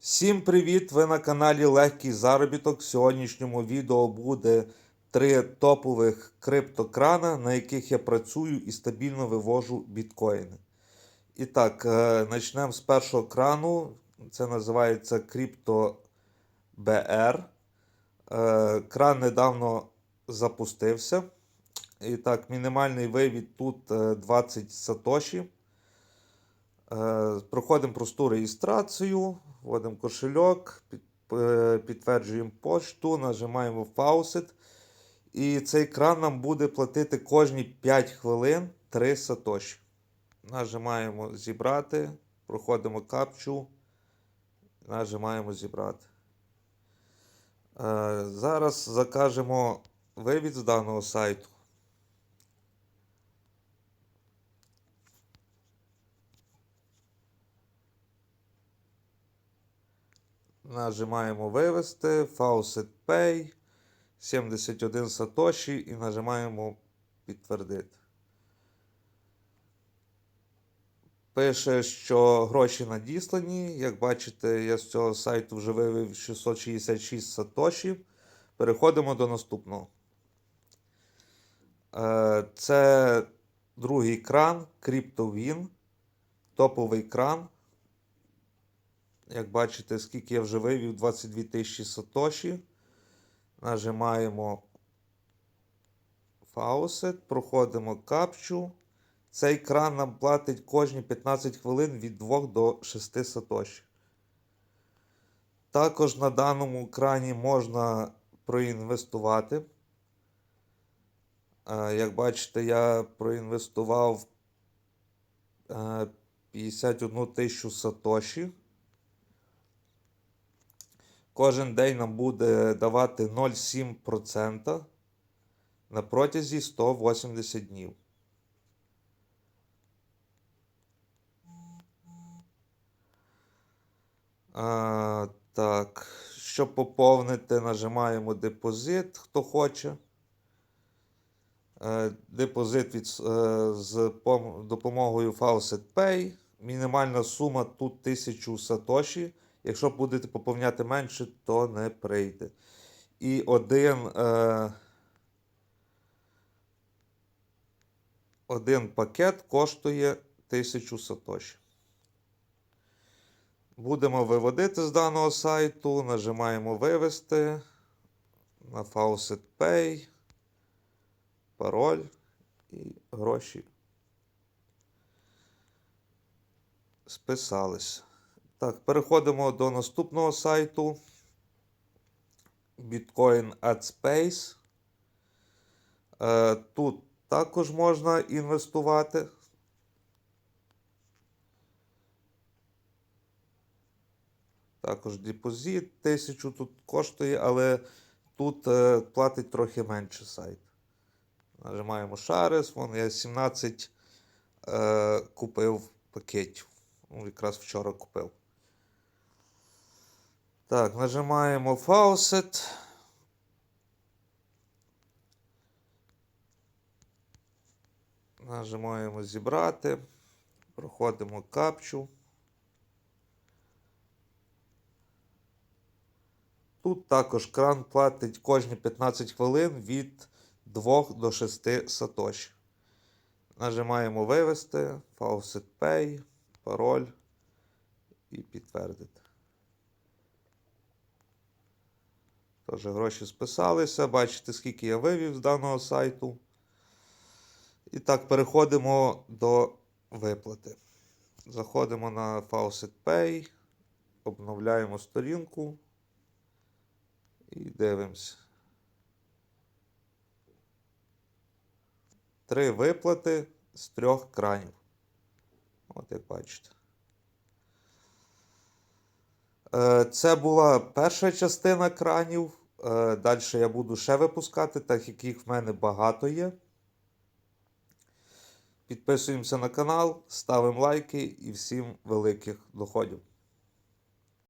Всім привіт! Ви на каналі Легкий Заробіток. В сьогоднішньому відео буде три топових криптокрана, на яких я працюю і стабільно вивожу біткоїни. І так, е, почнемо з першого крану. Це називається Crypto. Е, Кран недавно запустився. І так, мінімальний вивід тут е, 20 сатоші. Е, Проходимо просту реєстрацію, вводимо кошельок, е, підтверджуємо пошту, нажимаємо Faucet. І цей кран нам буде платити кожні 5 хвилин 3 сатоші. Нажимаємо зібрати, проходимо капчу, нажимаємо зібрати. Е, Зараз закажемо вивід з даного сайту. Нажимаємо вивести, Faucet Pay, 71 сатоші і нажимаємо підтвердити. Пише, що гроші надіслані. Як бачите, я з цього сайту вже вивів 666 сатоші. Переходимо до наступного. Е, Це другий кран CryptoWin. Топовий кран. Як бачите, скільки я вже вивів 22 тисячі сатоші. Нажимаємо Faucet, проходимо капчу. Цей кран нам платить кожні 15 хвилин від 2 до 6 сатоші. Також на даному крані можна проінвестувати. Е, Як бачите, я проінвестував е, 51 тисячу сатоші. Кожен день нам буде давати 0,7% на протязі 180 днів. А, так, щоб поповнити, нажимаємо депозит, хто хоче. Е, Депозит від, е, з допомогою Faucet Pay. Мінімальна сума тут 1000 сатоші. Якщо будете поповняти менше, то не прийде. І один, е, один пакет коштує 1000 сатоші. Будемо виводити з даного сайту, нажимаємо вивести на Faucet Pay, пароль і гроші списались. Так, переходимо до наступного сайту. Bitcoin at Space. Е, Тут також можна інвестувати. Також депозит 1000 тут коштує, але тут е, платить трохи менше сайт. Нажимаємо Шарес, вон я 17 е, купив пакетів. Ну, якраз вчора купив. Так, нажимаємо Faucet. Нажимаємо зібрати. Проходимо капчу. Тут також кран платить кожні 15 хвилин від 2 до 6 сатоші. Нажимаємо вивести, Faucet Pay, пароль і підтвердити. Тож гроші списалися. Бачите, скільки я вивів з даного сайту. І так, переходимо до виплати. Заходимо на Faucet Pay, обновляємо сторінку і дивимося. Три виплати з трьох кранів. От як бачите. Е, Це була перша частина кранів. Далі я буду ще випускати, так як їх в мене багато є. Підписуємося на канал, ставимо лайки і всім великих доходів.